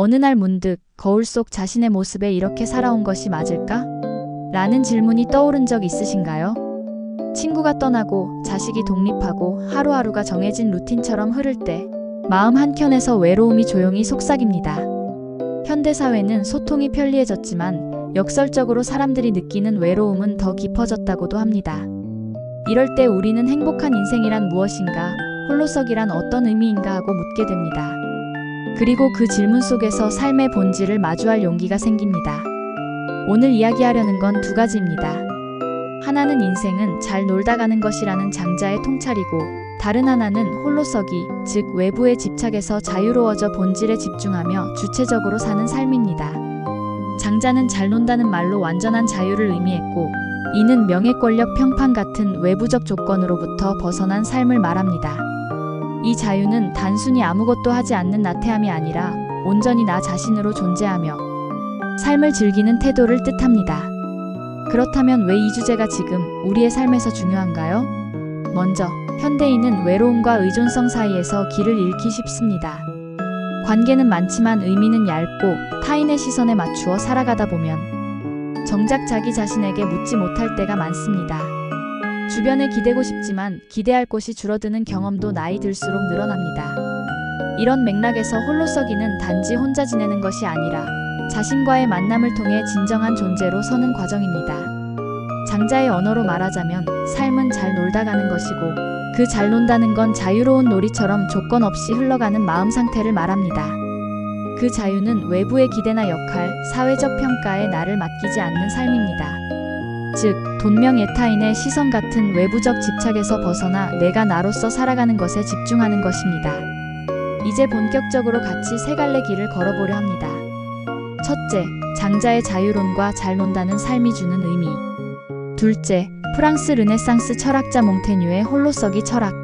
어느 날 문득 거울 속 자신의 모습에 이렇게 살아온 것이 맞을까? 라는 질문이 떠오른 적 있으신가요? 친구가 떠나고 자식이 독립하고 하루하루가 정해진 루틴처럼 흐를 때 마음 한켠에서 외로움이 조용히 속삭입니다. 현대사회는 소통이 편리해졌지만 역설적으로 사람들이 느끼는 외로움은 더 깊어졌다고도 합니다. 이럴 때 우리는 행복한 인생이란 무엇인가, 홀로서기란 어떤 의미인가 하고 묻게 됩니다. 그리고 그 질문 속에서 삶의 본질을 마주할 용기가 생깁니다. 오늘 이야기하려는 건 두 가지입니다. 하나는 인생은 잘 놀다 가는 것이라는 장자의 통찰이고, 다른 하나는 홀로서기, 즉 외부의 집착에서 자유로워져 본질에 집중하며 주체적으로 사는 삶입니다. 장자는 잘 논다는 말로 완전한 자유를 의미했고, 이는 명예, 권력, 평판 같은 외부적 조건으로부터 벗어난 삶을 말합니다. 이 자유는 단순히 아무것도 하지 않는 나태함이 아니라 온전히 나 자신으로 존재하며 삶을 즐기는 태도를 뜻합니다. 그렇다면 왜 이 주제가 지금 우리의 삶에서 중요한가요? 먼저, 현대인은 외로움과 의존성 사이에서 길을 잃기 쉽습니다. 관계는 많지만 의미는 얇고 타인의 시선에 맞추어 살아가다 보면 정작 자기 자신에게 묻지 못할 때가 많습니다. 주변에 기대고 싶지만 기대할 곳이 줄어드는 경험도 나이 들수록 늘어납니다. 이런 맥락에서 홀로서기는 단지 혼자 지내는 것이 아니라 자신과의 만남을 통해 진정한 존재로 서는 과정입니다. 장자의 언어로 말하자면 삶은 잘 놀다 가는 것이고 그 잘 논다는 건 자유로운 놀이처럼 조건 없이 흘러가는 마음 상태를 말합니다. 그 자유는 외부의 기대나 역할, 사회적 평가에 나를 맡기지 않는 삶입니다. 즉, 돈명 예타인의 시선 같은 외부적 집착에서 벗어나 내가 나로서 살아가는 것에 집중하는 것입니다. 이제 본격적으로 같이 세 갈래 길을 걸어보려 합니다. 첫째, 장자의 자유론과 잘 논다는 삶이 주는 의미. 둘째, 프랑스 르네상스 철학자 몽테뉴의 홀로서기 철학.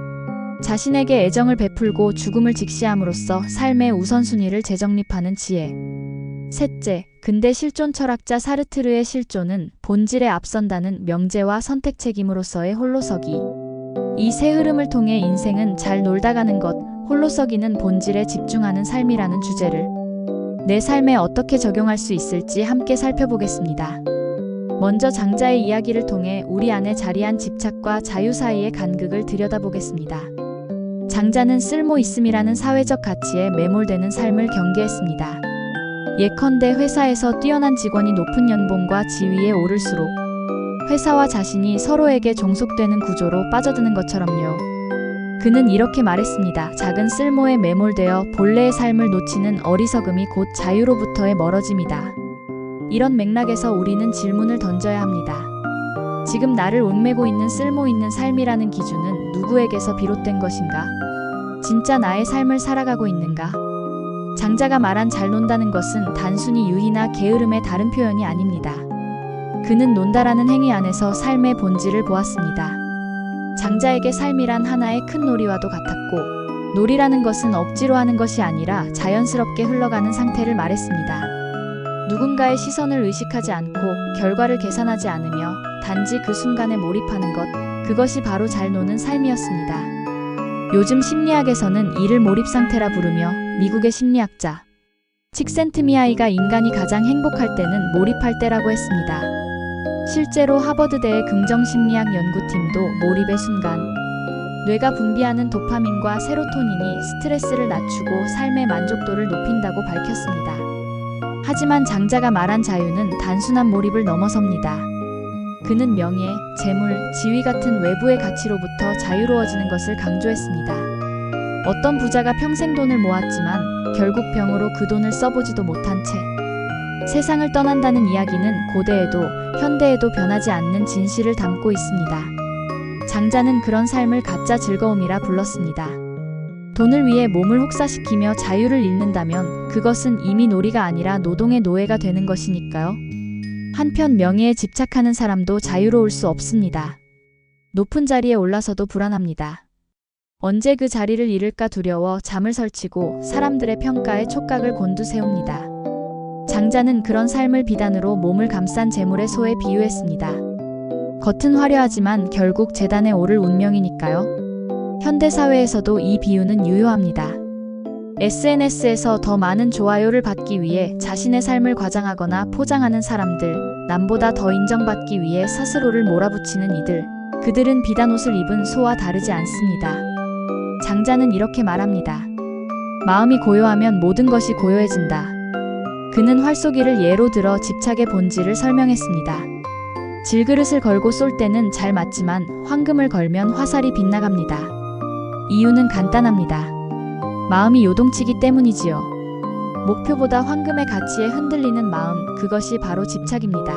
자신에게 애정을 베풀고 죽음을 직시함으로써 삶의 우선순위를 재정립하는 지혜. 셋째, 근대 실존 철학자 사르트르의 실존은 본질에 앞선다는 명제와 선택 책임으로서의 홀로서기. 이 세 흐름을 통해 인생은 잘 놀다 가는 것, 홀로서기는 본질에 집중하는 삶이라는 주제를 내 삶에 어떻게 적용할 수 있을지 함께 살펴보겠습니다. 먼저 장자의 이야기를 통해 우리 안에 자리한 집착과 자유 사이의 간극을 들여다보겠습니다. 장자는 쓸모 있음이라는 사회적 가치에 매몰되는 삶을 경계했습니다. 예컨대 회사에서 뛰어난 직원이 높은 연봉과 지위에 오를수록 회사와 자신이 서로에게 종속되는 구조로 빠져드는 것처럼요. 그는 이렇게 말했습니다. 작은 쓸모에 매몰되어 본래의 삶을 놓치는 어리석음이 곧 자유로부터의 멀어짐이다. 이런 맥락에서 우리는 질문을 던져야 합니다. 지금 나를 얽매고 있는 쓸모 있는 삶이라는 기준은 누구에게서 비롯된 것인가? 진짜 나의 삶을 살아가고 있는가? 장자가 말한 잘 논다는 것은 단순히 유희나 게으름의 다른 표현이 아닙니다. 그는 논다라는 행위 안에서 삶의 본질을 보았습니다. 장자에게 삶이란 하나의 큰 놀이와도 같았고, 놀이라는 것은 억지로 하는 것이 아니라 자연스럽게 흘러가는 상태를 말했습니다. 누군가의 시선을 의식하지 않고 결과를 계산하지 않으며 단지 그 순간에 몰입하는 것, 그것이 바로 잘 노는 삶이었습니다. 요즘 심리학에서는 이를 몰입 상태라 부르며 미국의 심리학자 칙센트미아이가 인간이 가장 행복할 때는 몰입할 때라고 했습니다. 실제로 하버드대의 긍정심리학 연구팀도 몰입의 순간 뇌가 분비하는 도파민과 세로토닌이 스트레스를 낮추고 삶의 만족도를 높인다고 밝혔습니다. 하지만 장자가 말한 자유는 단순한 몰입을 넘어섭니다. 그는 명예, 재물, 지위 같은 외부의 가치로부터 자유로워지는 것을 강조했습니다. 어떤 부자가 평생 돈을 모았지만 결국 병으로 그 돈을 써보지도 못한 채 세상을 떠난다는 이야기는 고대에도 현대에도 변하지 않는 진실을 담고 있습니다. 장자는 그런 삶을 가짜 즐거움이라 불렀습니다. 돈을 위해 몸을 혹사시키며 자유를 잃는다면 그것은 이미 놀이가 아니라 노동의 노예가 되는 것이니까요. 한편 명예에 집착하는 사람도 자유로울 수 없습니다. 높은 자리에 올라서도 불안합니다. 언제 그 자리를 잃을까 두려워 잠을 설치고 사람들의 평가에 촉각을 곤두세웁니다. 장자는 그런 삶을 비단으로 몸을 감싼 재물의 소에 비유했습니다. 겉은 화려하지만 결국 재단에 오를 운명이니까요. 현대 사회에서도 이 비유는 유효합니다. SNS에서 더 많은 좋아요를 받기 위해 자신의 삶을 과장하거나 포장하는 사람들, 남보다 더 인정받기 위해 스스로를 몰아붙이는 이들, 그들은 비단 옷을 입은 소와 다르지 않습니다. 장자는 이렇게 말합니다. 마음이 고요하면 모든 것이 고요해진다. 그는 활쏘기를 예로 들어 집착의 본질을 설명했습니다. 질그릇을 걸고 쏠 때는 잘 맞지만 황금을 걸면 화살이 빗나갑니다. 이유는 간단합니다. 마음이 요동치기 때문이지요. 목표보다 황금의 가치에 흔들리는 마음, 그것이 바로 집착입니다.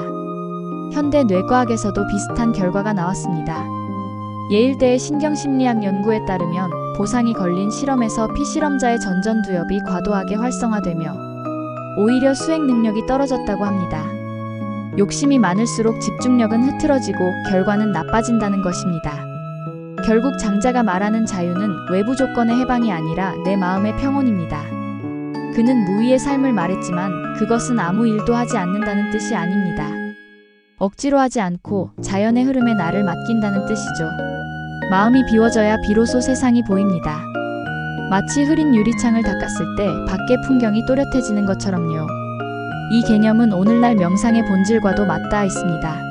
현대 뇌과학에서도 비슷한 결과가 나왔습니다. 예일대의 신경심리학 연구에 따르면 보상이 걸린 실험에서 피실험자의 전전두엽이 과도하게 활성화되며 오히려 수행 능력이 떨어졌다고 합니다. 욕심이 많을수록 집중력은 흐트러지고 결과는 나빠진다는 것입니다. 결국 장자가 말하는 자유는 외부 조건의 해방이 아니라 내 마음의 평온입니다. 그는 무위의 삶을 말했지만 그것은 아무 일도 하지 않는다는 뜻이 아닙니다. 억지로 하지 않고 자연의 흐름에 나를 맡긴다는 뜻이죠. 마음이 비워져야 비로소 세상이 보입니다. 마치 흐린 유리창을 닦았을 때 밖의 풍경이 또렷해지는 것처럼요. 이 개념은 오늘날 명상의 본질과도 맞닿아 있습니다.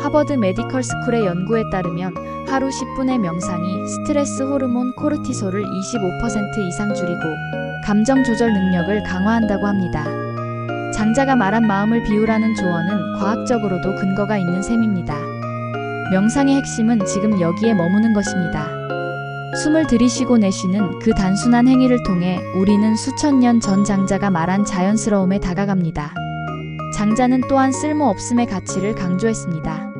하버드 메디컬 스쿨의 연구에 따르면 하루 10분의 명상이 스트레스 호르몬 코르티솔을 25% 이상 줄이고 감정 조절 능력을 강화한다고 합니다. 장자가 말한 마음을 비우라는 조언은 과학적으로도 근거가 있는 셈입니다. 명상의 핵심은 지금 여기에 머무는 것입니다. 숨을 들이쉬고 내쉬는 그 단순한 행위를 통해 우리는 수천 년 전 장자가 말한 자연스러움에 다가갑니다. 장자는 또한 쓸모없음의 가치를 강조했습니다.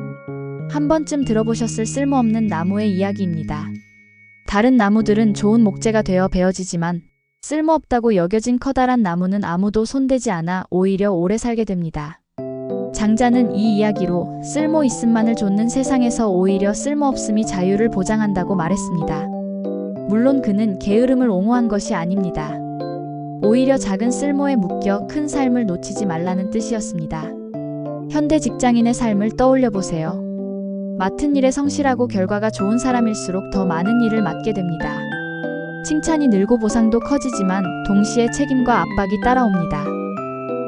한 번쯤 들어보셨을 쓸모없는 나무의 이야기입니다. 다른 나무들은 좋은 목재가 되어 베어지지만 쓸모없다고 여겨진 커다란 나무는 아무도 손대지 않아 오히려 오래 살게 됩니다. 장자는 이 이야기로 쓸모 있음만을 좇는 세상에서 오히려 쓸모없음이 자유를 보장한다고 말했습니다. 물론 그는 게으름을 옹호한 것이 아닙니다. 오히려 작은 쓸모에 묶여 큰 삶을 놓치지 말라는 뜻이었습니다. 현대 직장인의 삶을 떠올려 보세요. 맡은 일에 성실하고 결과가 좋은 사람일수록 더 많은 일을 맡게 됩니다. 칭찬이 늘고 보상도 커지지만 동시에 책임과 압박이 따라옵니다.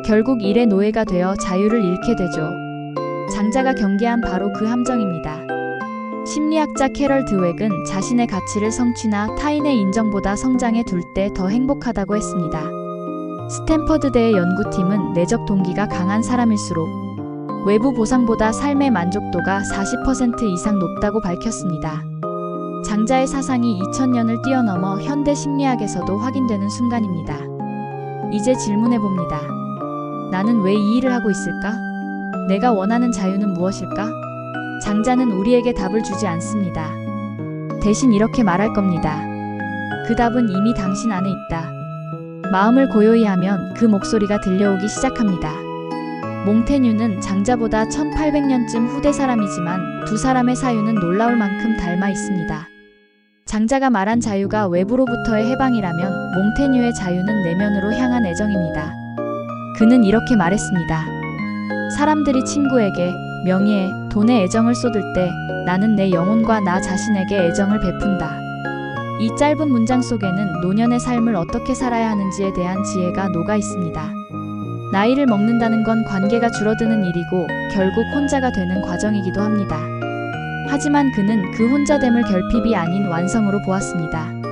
결국 일의 노예가 되어 자유를 잃게 되죠. 장자가 경계한 바로 그 함정입니다. 심리학자 캐럴 드웩은 자신의 가치를 성취나 타인의 인정보다 성장에 둘 때 더 행복하다고 했습니다. 스탠퍼드대의 연구팀은 내적 동기가 강한 사람일수록 외부 보상보다 삶의 만족도가 40% 이상 높다고 밝혔습니다. 장자의 사상이 2000년을 뛰어넘어 현대 심리학에서도 확인되는 순간입니다. 이제 질문해 봅니다. 나는 왜 이 일을 하고 있을까? 내가 원하는 자유는 무엇일까? 장자는 우리에게 답을 주지 않습니다. 대신 이렇게 말할 겁니다. 그 답은 이미 당신 안에 있다. 마음을 고요히 하면 그 목소리가 들려오기 시작합니다. 몽테뉴는 장자보다 1800년쯤 후대 사람이지만 두 사람의 사유는 놀라울 만큼 닮아 있습니다. 장자가 말한 자유가 외부로부터의 해방이라면 몽테뉴의 자유는 내면으로 향한 애정입니다. 그는 이렇게 말했습니다. 사람들이 친구에게 명예에 돈에 애정을 쏟을 때 나는 내 영혼과 나 자신에게 애정을 베푼다. 이 짧은 문장 속에는 노년의 삶을 어떻게 살아야 하는지에 대한 지혜가 녹아 있습니다. 나이를 먹는다는 건 관계가 줄어드는 일이고 결국 혼자가 되는 과정이기도 합니다. 하지만 그는 그 혼자됨을 결핍이 아닌 완성으로 보았습니다.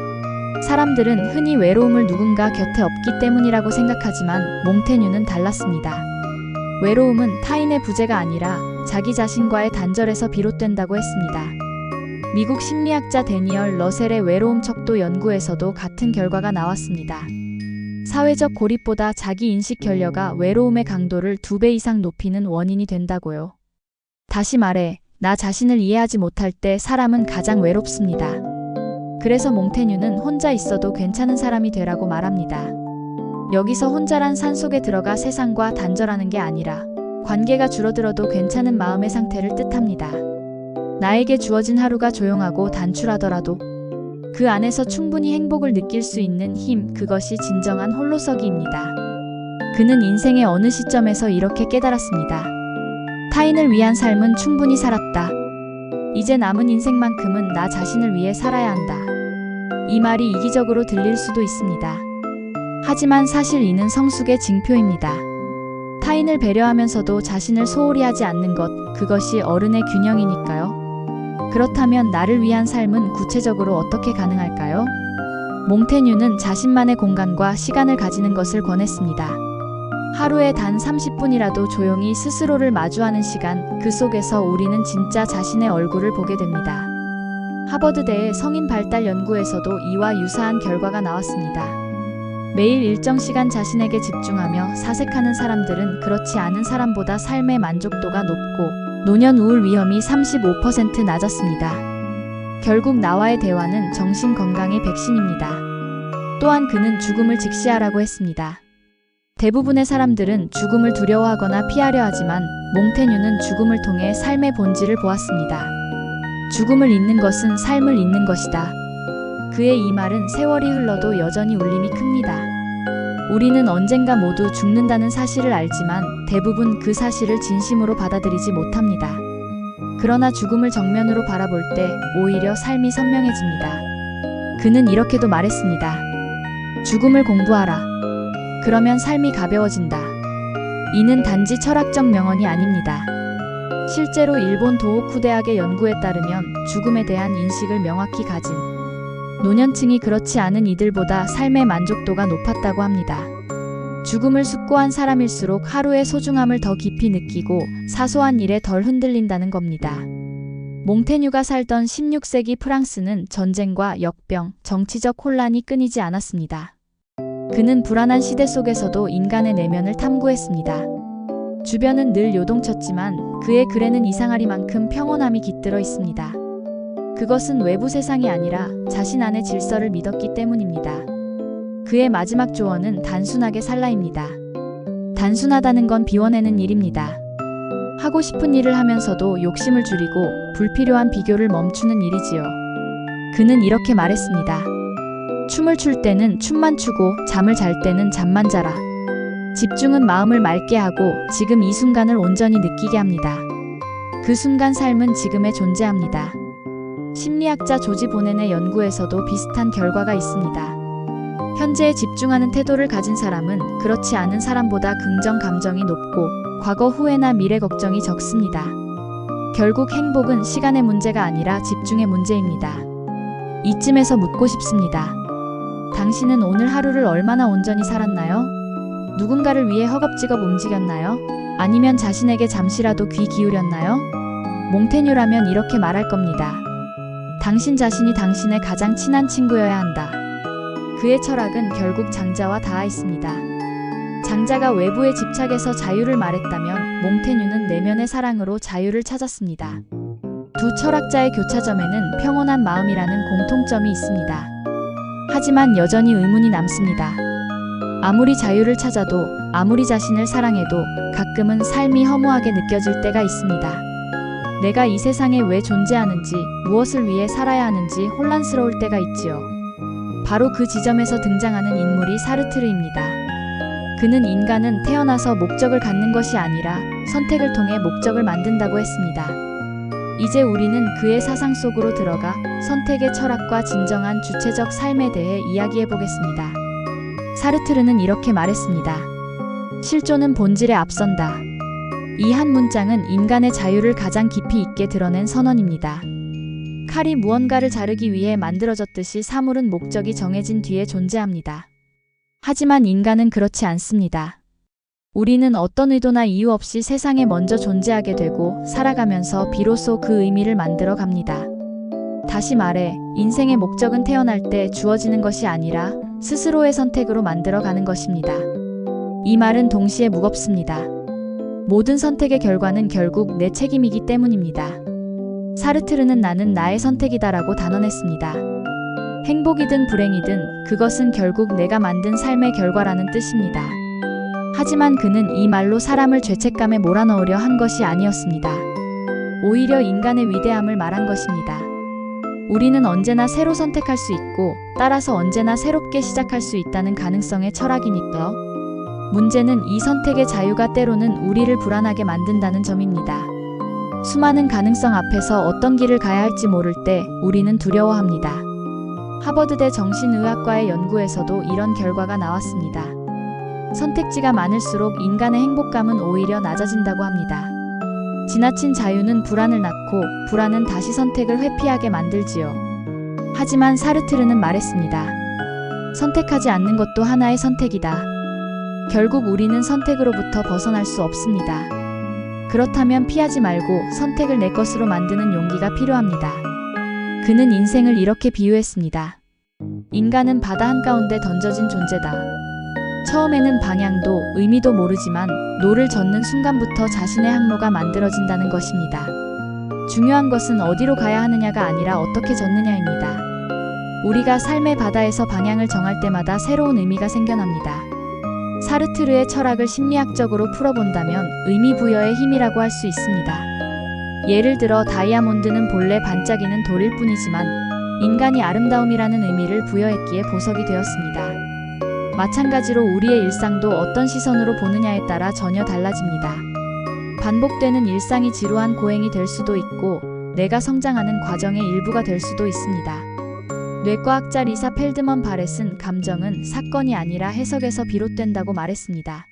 사람들은 흔히 외로움을 누군가 곁에 없기 때문이라고 생각하지만 몽테뉴는 달랐습니다. 외로움은 타인의 부재가 아니라 자기 자신과의 단절에서 비롯된다고 했습니다. 미국 심리학자 데니얼 러셀의 외로움 척도 연구에서도 같은 결과가 나왔습니다. 사회적 고립보다 자기 인식 결여가 외로움의 강도를 두 배 이상 높이는 원인이 된다고요. 다시 말해, 나 자신을 이해하지 못할 때 사람은 가장 외롭습니다. 그래서 몽테뉴는 혼자 있어도 괜찮은 사람이 되라고 말합니다. 여기서 혼자란 산 속에 들어가 세상과 단절하는 게 아니라 관계가 줄어들어도 괜찮은 마음의 상태를 뜻합니다. 나에게 주어진 하루가 조용하고 단출하더라도 그 안에서 충분히 행복을 느낄 수 있는 힘, 그것이 진정한 홀로서기입니다. 그는 인생의 어느 시점에서 이렇게 깨달았습니다. 타인을 위한 삶은 충분히 살았다. 이제 남은 인생만큼은 나 자신을 위해 살아야 한다. 이 말이 이기적으로 들릴 수도 있습니다. 하지만 사실 이는 성숙의 징표입니다. 타인을 배려하면서도 자신을 소홀히 하지 않는 것, 그것이 어른의 균형이니까요. 그렇다면 나를 위한 삶은 구체적으로 어떻게 가능할까요? 몽테뉴는 자신만의 공간과 시간을 가지는 것을 권했습니다. 하루에 단 30분이라도 조용히 스스로를 마주하는 시간, 그 속에서 우리는 진짜 자신의 얼굴을 보게 됩니다. 하버드대의 성인 발달 연구에서도 이와 유사한 결과가 나왔습니다. 매일 일정 시간 자신에게 집중하며 사색하는 사람들은 그렇지 않은 사람보다 삶의 만족도가 높고 노년 우울 위험이 35% 낮았습니다. 결국 나와의 대화는 정신 건강의 백신입니다. 또한 그는 죽음을 직시하라고 했습니다. 대부분의 사람들은 죽음을 두려워하거나 피하려 하지만 몽테뉴는 죽음을 통해 삶의 본질을 보았습니다. 죽음을 잇는 것은 삶을 잇는 것이다. 그의 이 말은 세월이 흘러도 여전히 울림이 큽니다. 우리는 언젠가 모두 죽는다는 사실을 알지만 대부분 그 사실을 진심으로 받아들이지 못합니다. 그러나 죽음을 정면으로 바라볼 때 오히려 삶이 선명해집니다. 그는 이렇게도 말했습니다. 죽음을 공부하라. 그러면 삶이 가벼워진다. 이는 단지 철학적 명언이 아닙니다. 실제로 일본 도호쿠 대학의 연구에 따르면 죽음에 대한 인식을 명확히 가진 노년층이 그렇지 않은 이들보다 삶의 만족도가 높았다고 합니다. 죽음을 숙고한 사람일수록 하루의 소중함을 더 깊이 느끼고 사소한 일에 덜 흔들린다는 겁니다. 몽테뉴가 살던 16세기 프랑스는 전쟁과 역병, 정치적 혼란이 끊이지 않았습니다. 그는 불안한 시대 속에서도 인간의 내면을 탐구했습니다. 주변은 늘 요동쳤지만 그의 글에는 이상하리만큼 평온함이 깃들어 있습니다. 그것은 외부 세상이 아니라 자신 안의 질서를 믿었기 때문입니다. 그의 마지막 조언은 단순하게 살라입니다. 단순하다는 건 비워내는 일입니다. 하고 싶은 일을 하면서도 욕심을 줄이고 불필요한 비교를 멈추는 일이지요. 그는 이렇게 말했습니다. 춤을 출 때는 춤만 추고 잠을 잘 때는 잠만 자라. 집중은 마음을 맑게 하고 지금 이 순간을 온전히 느끼게 합니다. 그 순간 삶은 지금에 존재합니다. 심리학자 조지 보넨의 연구에서도 비슷한 결과가 있습니다. 현재에 집중하는 태도를 가진 사람은 그렇지 않은 사람보다 긍정 감정이 높고 과거 후회나 미래 걱정이 적습니다. 결국 행복은 시간의 문제가 아니라 집중의 문제입니다. 이쯤에서 묻고 싶습니다. 당신은 오늘 하루를 얼마나 온전히 살았나요? 누군가를 위해 허겁지겁 움직였나요? 아니면 자신에게 잠시라도 귀 기울였나요? 몽테뉴라면 이렇게 말할 겁니다. 당신 자신이 당신의 가장 친한 친구여야 한다. 그의 철학은 결국 장자와 닿아 있습니다. 장자가 외부에 집착해서 자유를 말했다면 몽테뉴는 내면의 사랑으로 자유를 찾았습니다. 두 철학자의 교차점에는 평온한 마음이라는 공통점이 있습니다. 하지만 여전히 의문이 남습니다. 아무리 자유를 찾아도 아무리 자신을 사랑해도 가끔은 삶이 허무하게 느껴질 때가 있습니다. 내가 이 세상에 왜 존재하는지, 무엇을 위해 살아야 하는지 혼란스러울 때가 있지요. 바로 그 지점에서 등장하는 인물이 사르트르입니다. 그는 인간은 태어나서 목적을 갖는 것이 아니라 선택을 통해 목적을 만든다고 했습니다. 이제 우리는 그의 사상 속으로 들어가 선택의 철학과 진정한 주체적 삶에 대해 이야기해 보겠습니다. 사르트르는 이렇게 말했습니다. 실존은 본질에 앞선다. 이 한 문장은 인간의 자유를 가장 깊이 있게 드러낸 선언입니다. 칼이 무언가를 자르기 위해 만들어졌듯이 사물은 목적이 정해진 뒤에 존재합니다. 하지만 인간은 그렇지 않습니다. 우리는 어떤 의도나 이유 없이 세상에 먼저 존재하게 되고 살아가면서 비로소 그 의미를 만들어 갑니다. 다시 말해, 인생의 목적은 태어날 때 주어지는 것이 아니라 스스로의 선택으로 만들어 가는 것입니다. 이 말은 동시에 무겁습니다. 모든 선택의 결과는 결국 내 책임이기 때문입니다. 사르트르는 나는 나의 선택이다라고 단언했습니다. 행복이든 불행이든 그것은 결국 내가 만든 삶의 결과라는 뜻입니다. 하지만 그는 이 말로 사람을 죄책감에 몰아넣으려 한 것이 아니었습니다. 오히려 인간의 위대함을 말한 것입니다. 우리는 언제나 새로 선택할 수 있고 따라서 언제나 새롭게 시작할 수 있다는 가능성의 철학이니까요. 문제는 이 선택의 자유가 때로는 우리를 불안하게 만든다는 점입니다. 수많은 가능성 앞에서 어떤 길을 가야 할지 모를 때 우리는 두려워합니다. 하버드대 정신의학과의 연구에서도 이런 결과가 나왔습니다. 선택지가 많을수록 인간의 행복감은 오히려 낮아진다고 합니다. 지나친 자유는 불안을 낳고 불안은 다시 선택을 회피하게 만들지요. 하지만 사르트르는 말했습니다. 선택하지 않는 것도 하나의 선택이다. 결국 우리는 선택으로부터 벗어날 수 없습니다. 그렇다면 피하지 말고 선택을 내 것으로 만드는 용기가 필요합니다. 그는 인생을 이렇게 비유했습니다. 인간은 바다 한가운데 던져진 존재다. 처음에는 방향도 의미도 모르지만 노를 젓는 순간부터 자신의 항로가 만들어진다는 것입니다. 중요한 것은 어디로 가야 하느냐가 아니라 어떻게 젓느냐입니다. 우리가 삶의 바다에서 방향을 정할 때마다 새로운 의미가 생겨납니다. 사르트르의 철학을 심리학적으로 풀어본다면 의미 부여의 힘이라고 할 수 있습니다. 예를 들어 다이아몬드는 본래 반짝이는 돌일 뿐이지만 인간이 아름다움이라는 의미를 부여했기에 보석이 되었습니다. 마찬가지로 우리의 일상도 어떤 시선으로 보느냐에 따라 전혀 달라집니다. 반복되는 일상이 지루한 고행이 될 수도 있고 내가 성장하는 과정의 일부가 될 수도 있습니다. 뇌과학자 리사 펠드먼 바렛은 감정은 사건이 아니라 해석에서 비롯된다고 말했습니다.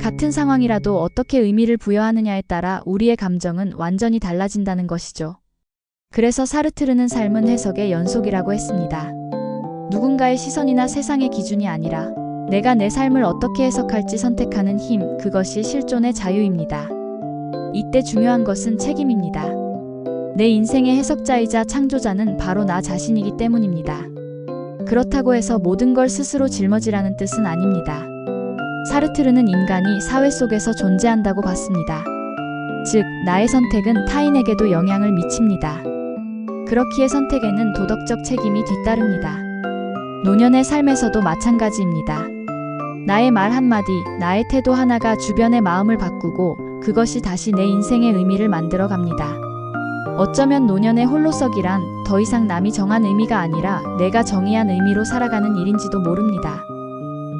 같은 상황이라도 어떻게 의미를 부여하느냐에 따라 우리의 감정은 완전히 달라진다는 것이죠. 그래서 사르트르는 삶은 해석의 연속이라고 했습니다. 누군가의 시선이나 세상의 기준이 아니라 내가 내 삶을 어떻게 해석할지 선택하는 힘, 그것이 실존의 자유입니다. 이때 중요한 것은 책임입니다. 내 인생의 해석자이자 창조자는 바로 나 자신이기 때문입니다. 그렇다고 해서 모든 걸 스스로 짊어지라는 뜻은 아닙니다. 사르트르는 인간이 사회 속에서 존재한다고 봤습니다. 즉, 나의 선택은 타인에게도 영향을 미칩니다. 그렇기에 선택에는 도덕적 책임이 뒤따릅니다. 노년의 삶에서도 마찬가지입니다. 나의 말 한마디, 나의 태도 하나가 주변의 마음을 바꾸고 그것이 다시 내 인생의 의미를 만들어 갑니다. 어쩌면 노년의 홀로서기란 더 이상 남이 정한 의미가 아니라 내가 정의한 의미로 살아가는 일인지도 모릅니다.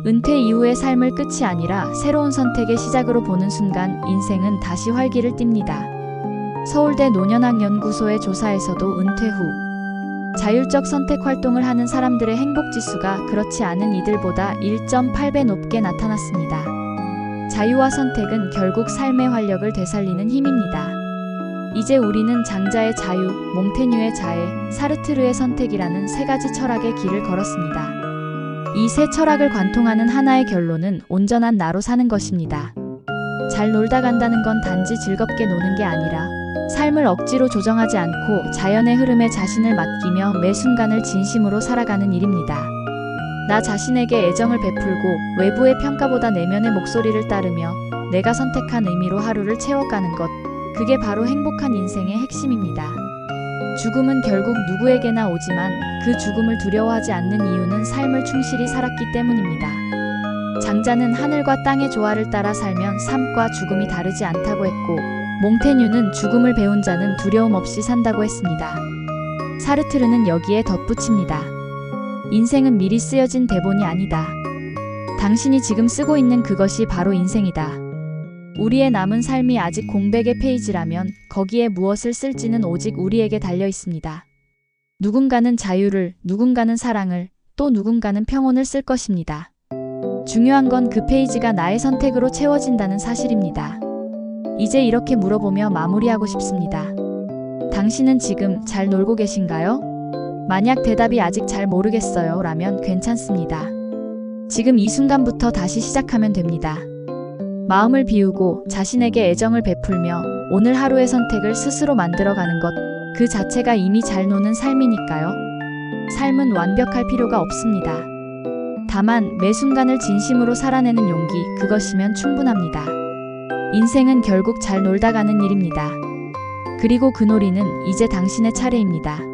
은퇴 이후의 삶을 끝이 아니라 새로운 선택의 시작으로 보는 순간 인생은 다시 활기를 띱니다. 서울대 노년학 연구소의 조사에서도 은퇴 후 자율적 선택 활동을 하는 사람들의 행복 지수가 그렇지 않은 이들보다 1.8배 높게 나타났습니다. 자유와 선택은 결국 삶의 활력을 되살리는 힘입니다. 이제 우리는 장자의 자유, 몽테뉴의 자애, 사르트르의 선택이라는 세 가지 철학의 길을 걸었습니다. 이 세 철학을 관통하는 하나의 결론은 온전한 나로 사는 것입니다. 잘 놀다 간다는 건 단지 즐겁게 노는 게 아니라 삶을 억지로 조정하지 않고 자연의 흐름에 자신을 맡기며 매 순간을 진심으로 살아가는 일입니다. 나 자신에게 애정을 베풀고 외부의 평가보다 내면의 목소리를 따르며 내가 선택한 의미로 하루를 채워가는 것. 그게 바로 행복한 인생의 핵심입니다. 죽음은 결국 누구에게나 오지만 그 죽음을 두려워하지 않는 이유는 삶을 충실히 살았기 때문입니다. 장자는 하늘과 땅의 조화를 따라 살면 삶과 죽음이 다르지 않다고 했고, 몽테뉴는 죽음을 배운 자는 두려움 없이 산다고 했습니다. 사르트르는 여기에 덧붙입니다. 인생은 미리 쓰여진 대본이 아니다. 당신이 지금 쓰고 있는 그것이 바로 인생이다. 우리의 남은 삶이 아직 공백의 페이지라면 거기에 무엇을 쓸지는 오직 우리에게 달려 있습니다. 누군가는 자유를, 누군가는 사랑을, 또 누군가는 평온을 쓸 것입니다. 중요한 건 그 페이지가 나의 선택으로 채워진다는 사실입니다. 이제 이렇게 물어보며 마무리하고 싶습니다. 당신은 지금 잘 놀고 계신가요? 만약 대답이 아직 잘 모르겠어요 라면 괜찮습니다. 지금 이 순간부터 다시 시작하면 됩니다. 마음을 비우고 자신에게 애정을 베풀며 오늘 하루의 선택을 스스로 만들어가는 것, 그 자체가 이미 잘 노는 삶이니까요. 삶은 완벽할 필요가 없습니다. 다만 매 순간을 진심으로 살아내는 용기, 그것이면 충분합니다. 인생은 결국 잘 놀다 가는 일입니다. 그리고 그 놀이는 이제 당신의 차례입니다.